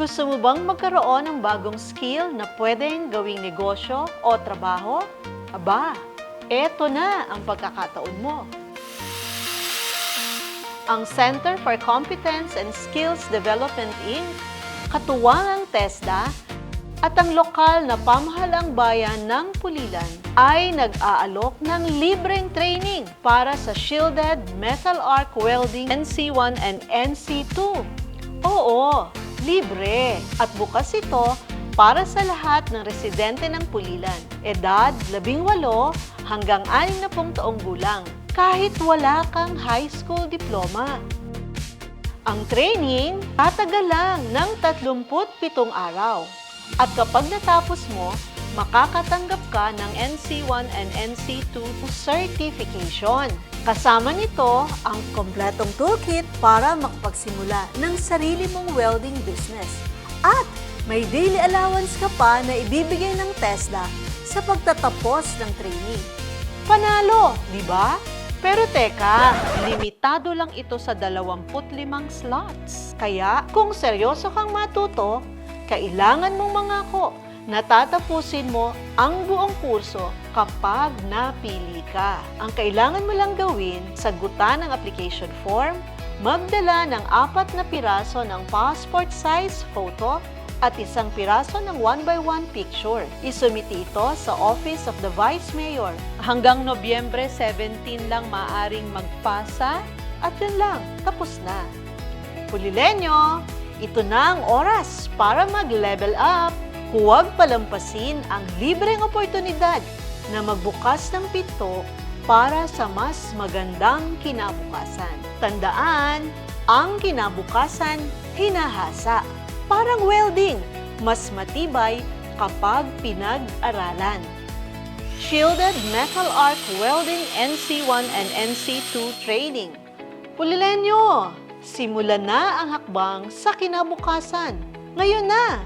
Gusto mo bang magkaroon ng bagong skill na pwedeng gawing negosyo o trabaho? Aba, eto na ang pagkakataon mo. Ang Center for Competence and Skills Development Inc., katuwang ang TESDA, at ang lokal na pamahalang bayan ng Pulilan ay nag-aalok ng libreng training para sa shielded metal arc welding NC1 and NC2. Oo, libre at bukas ito para sa lahat ng residente ng Pulilan, edad 18 hanggang 60 taong gulang, kahit wala kang high school diploma. Ang training tatagal lang ng 37 araw. At kapag natapos mo, makakatanggap ka ng NC1 and NC2 certification. Kasama nito ang kompletong toolkit para makapagsimula ng sarili mong welding business. At may daily allowance ka pa na ibibigay ng TESDA sa pagtatapos ng training. Panalo, di ba? Pero teka, limitado lang ito sa 25 slots. Kaya kung seryoso kang matuto, kailangan mong mangako na tatapusin mo ang buong kurso kapag napili ka. Ang kailangan mo lang gawin, sagutan ang application form, magdala ng apat na piraso ng passport size photo at isang piraso ng 1 by 1 picture. Isumiti ito sa Office of the Vice Mayor. Hanggang Nobyembre 17 lang maaring magpasa at yun lang, tapos na. Pulilenyo, ito na ang oras para mag-level up. Huwag palampasin ang libreng oportunidad na magbukas ng pinto para sa mas magandang kinabukasan. Tandaan, ang kinabukasan hinahasa. Parang welding, mas matibay kapag pinag-aralan. Shielded Metal Arc Welding NC1 and NC2 Training. Pulilenyo, simulan na ang hakbang sa kinabukasan. Ngayon na!